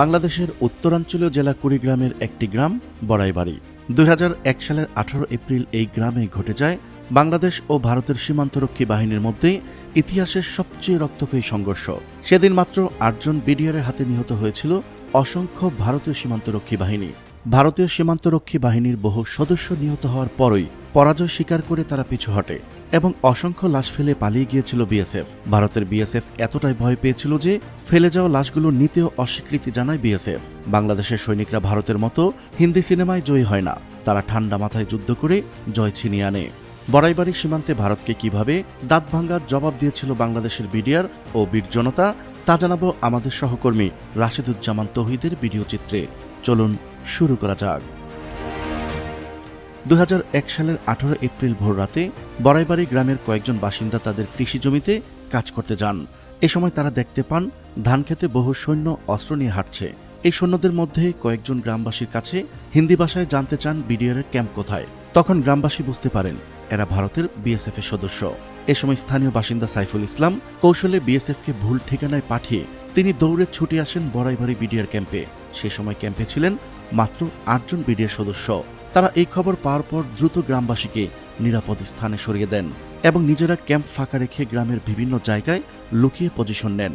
বাংলাদেশের উত্তরাঞ্চলীয় জেলা কুড়িগ্রামের একটি গ্রাম, বড়াইবাড়ি। দুই হাজার এক সালের আঠারো এপ্রিল এই গ্রামে ঘটে যায় বাংলাদেশ ও ভারতের সীমান্তরক্ষী বাহিনীর মধ্যে ইতিহাসের সবচেয়ে রক্তক্ষয়ী সংঘর্ষ। সেদিন মাত্র আটজন বিডিআরের হাতে নিহত হয়েছিল অসংখ্য ভারতীয় সীমান্তরক্ষী বাহিনী। ভারতীয় সীমান্তরক্ষী বাহিনীর বহু সদস্য নিহত হওয়ার পরই পরাজয় স্বীকার করে তারা পিছু হটে এবং অসংখ্য লাশ ফেলে পালিয়ে গিয়েছিল বিএসএফ। ভারতের বিএসএফ এতটাই ভয় পেয়েছিল যে ফেলে যাওয়া লাশগুলো নিতেও অস্বীকৃতি জানায় বিএসএফ। বাংলাদেশের সৈনিকরা ভারতের মতো হিন্দি সিনেমায় জয়ী হয় না। তারা ঠান্ডা মাথায় যুদ্ধ করে জয় ছিনিয়ে আনে। বড়াইবাড়ি সীমান্তে ভারতকে কীভাবে দাঁত ভাঙ্গার জবাব দিয়েছিল বাংলাদেশের বিডিআর ও বীর জনতা, তা জানাব আমাদের সহকর্মী রাশেদুজ্জামান তৌহিদের ভিডিও চিত্রে। চলুন, শুরু করা যাক। দু হাজার এক সালের আঠারো এপ্রিল ভোর রাতে বড়াইবাড়ি গ্রামের কয়েকজন বাসিন্দা তাদের কৃষি জমিতে কাজ করতে যান। এ সময় তারা দেখতে পান, ধান খেতে বহু সৈন্য অস্ত্র নিয়ে হাঁটছে। এই সৈন্যদের মধ্যে কয়েকজন গ্রামবাসীর কাছে হিন্দি ভাষায় জানতে চান বিডিআরের ক্যাম্প কোথায়। তখন গ্রামবাসী বুঝতে পারেন, এরা ভারতের বিএসএফ এর সদস্য। এ সময় স্থানীয় বাসিন্দা সাইফুল ইসলাম কৌশলে বিএসএফকে ভুল ঠিকানায় পাঠিয়ে তিনি দৌড়ে ছুটে আসেন বড়াইবাড়ি বিডিআর ক্যাম্পে। সে সময় ক্যাম্পে ছিলেন মাত্র আটজন বিডিআর সদস্য। তারা এই খবর পাওয়ার পর দ্রুত গ্রামবাসীকে নিরাপদ স্থানে সরিয়ে দেন এবং নিজেরা ক্যাম্প ফাঁকা রেখে গ্রামের বিভিন্ন জায়গায় লুকিয়ে পজিশন নেন।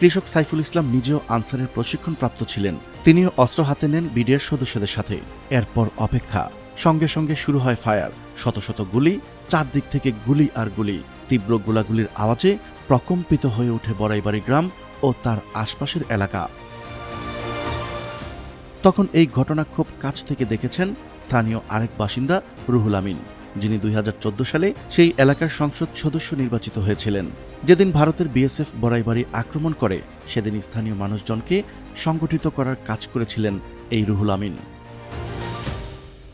কৃষক সাইফুল ইসলাম নিজেও আনসারের প্রশিক্ষণপ্রাপ্ত ছিলেন। তিনিও অস্ত্র হাতে নেন বিডিআর সদস্যদের সাথে। এরপর অপেক্ষা। সঙ্গে সঙ্গে শুরু হয় ফায়ার। শত শত গুলি, চারদিক থেকে গুলি আর গুলি। তীব্র গোলাগুলির আওয়াজে প্রকম্পিত হয়ে ওঠে বড়াইবাড়ি গ্রাম ও তার আশপাশের এলাকা। তখন এই ঘটনা খুব কাছ থেকে দেখেছেন স্থানীয় আরেক বাসিন্দা রুহুল আমিন, যিনি দুই হাজার চোদ্দ সালে সেই এলাকার সংসদ সদস্য নির্বাচিত হয়েছিলেন। যেদিন ভারতের বিএসএফ বড়াইবাড়ি আক্রমণ করে, সেদিন স্থানীয় মানুষজনকে সংগঠিত করার কাজ করেছিলেন এই রুহুল আমিন।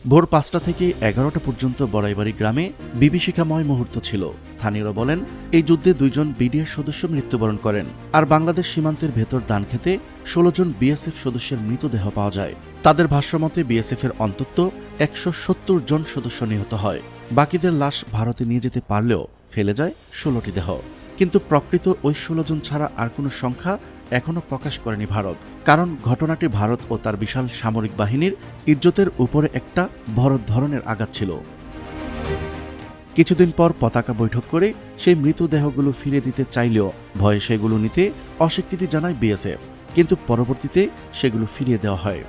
ভোর পাঁচটা থেকে এগারোটা পর্যন্ত বড়াইবাড়ি গ্রামে বিভীষিকাময় মুহূর্ত ছিল। স্থানীয়রা বলেন, এই যুদ্ধে দুইজন বিডিআর সদস্য মৃত্যুবরণ করেন, আর বাংলাদেশ সীমান্তের ভেতর দান খেতে ষোলো জন বিএসএফ সদস্যের মৃতদেহ পাওয়া যায়। তাদের ভাষ্যমতে বিএসএফ এর অন্তত একশো সত্তর জন সদস্য নিহত হয়। বাকিদের লাশ ভারতে নিয়ে যেতে পারলেও ফেলে যায় ষোলোটি দেহ। কিন্তু প্রকৃত ওই ষোলো জন ছাড়া আর কোনো সংখ্যা এখনও প্রকাশ করেনি ভারত, কারণ ঘটনাটি ভারত ও তার বিশাল সামরিক বাহিনীর ইজ্জতের উপরে একটা বড় ধরনের আঘাত ছিল। কিছুদিন পর পতাকা বৈঠক করে সেই মৃতদেহগুলো ফিরে দিতে চাইলেও ভয়ে সেগুলো নিতে অস্বীকৃতি জানায় বিএসএফ, কিন্তু পরবর্তীতে সেগুলো ফিরিয়ে দেওয়া হয়।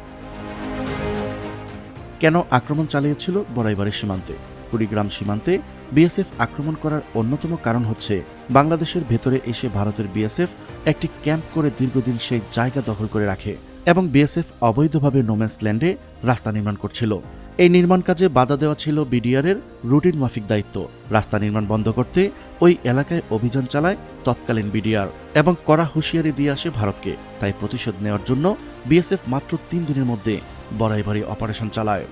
কেন আক্রমণ চালিয়েছিল বড়াইবাড়ি সীমান্তে? কুড়িগ্রাম সীমান্তে বিএসএফ আক্রমণ করার অন্যতম কারণ হচ্ছে বাংলাদেশের ভেতরে এসে ভারতের বিএসএফ একটি ক্যাম্প করে দীর্ঘদিন সেই জায়গা দখল করে রাখে এবং বিএসএফ অবৈধভাবে নোম্যান্স ল্যান্ডে রাস্তা নির্মাণ করছিল। এই নির্মাণ কাজে বাধা দেওয়া ছিল বিডিআরের রুটিন মাফিক দায়িত্ব। রাস্তা নির্মাণ বন্ধ করতে ওই এলাকায় অভিযান চালায় তৎকালীন বিডিআর এবং কড়া হুঁশিয়ারি দিয়ে আসে ভারতকে। তাই প্রতিশোধ নেওয়ার জন্য বিএসএফ মাত্র তিন দিনের মধ্যে বড়াইবাড়ি অপারেশন চালায়।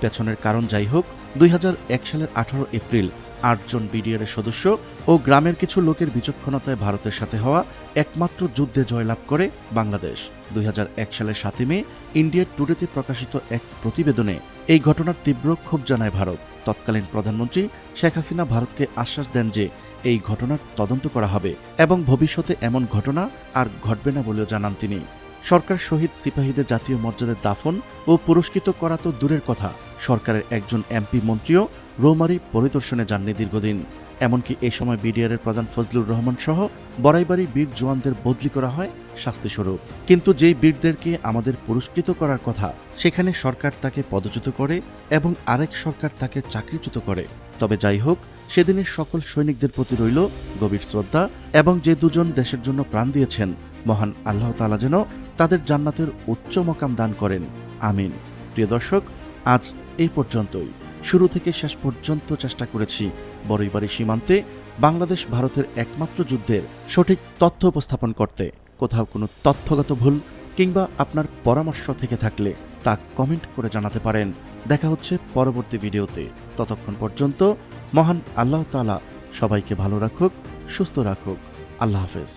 পেছনের কারণ যাই হোক, দুই হাজার এক সালের আঠারো এপ্রিল আটজন বিডিআরের সদস্য ও গ্রামের কিছু লোকের বিচক্ষণতায় ভারতের সাথে হওয়া একমাত্র যুদ্ধে জয়লাভ করে বাংলাদেশ। দুই হাজার এক সালের সাতই মে ইন্ডিয়ার টুডেতে প্রকাশিত এক প্রতিবেদনে এই ঘটনার তীব্র ক্ষোভ জানায় ভারত। তৎকালীন প্রধানমন্ত্রী শেখ হাসিনা ভারতকে আশ্বাস দেন যে এই ঘটনার তদন্ত করা হবে এবং ভবিষ্যতে এমন ঘটনা আর ঘটবে না বলেও জানান তিনি। সরকার শহীদ সিপাহীদের জাতীয় মর্যাদার দাফন ও পুরস্কৃত করা তো দূরের কথা সরকারের একজন এমপি মন্ত্রীও রৌমারি পরিদর্শনে যাননি দীর্ঘদিন। এমনকি এ সময় বিডিআরের প্রধান ফজলুর রহমান সহ বড়াইবাড়ি বীর জওয়ানদের বদলি করা হয় শাস্তিস্বরূপ। কিন্তু যেই বীরদেরকে আমাদের পুরস্কৃত করার কথা, সেখানে সরকার তাকে পদচ্যুত করে এবং আরেক সরকার তাকে চাকরিচ্যুত করে। তবে যাই হোক, সেদিনের সকল সৈনিকদের প্রতি রইল গভীর শ্রদ্ধা এবং যে দুজন দেশের জন্য প্রাণ দিয়েছেন, মহান আল্লাহ তালা যেন তাদের জান্নাতের উচ্চ মকাম দান করেন। আমিন। প্রিয় দর্শক, আজ এই পর্যন্তই। শুরু থেকে শেষ পর্যন্ত চেষ্টা করেছি বড়ইবাড়ি সীমান্তে বাংলাদেশ ভারতের একমাত্র যুদ্ধের সঠিক তথ্য উপস্থাপন করতে। কোথাও কোনো তথ্যগত ভুল কিংবা আপনার পরামর্শ থেকে থাকলে তা কমেন্ট করে জানাতে পারেন। দেখা হচ্ছে পরবর্তী ভিডিওতে। ততক্ষণ পর্যন্ত মহান আল্লাহ তালা সবাইকে ভালো রাখুক, সুস্থ রাখুক। আল্লাহ হাফেজ।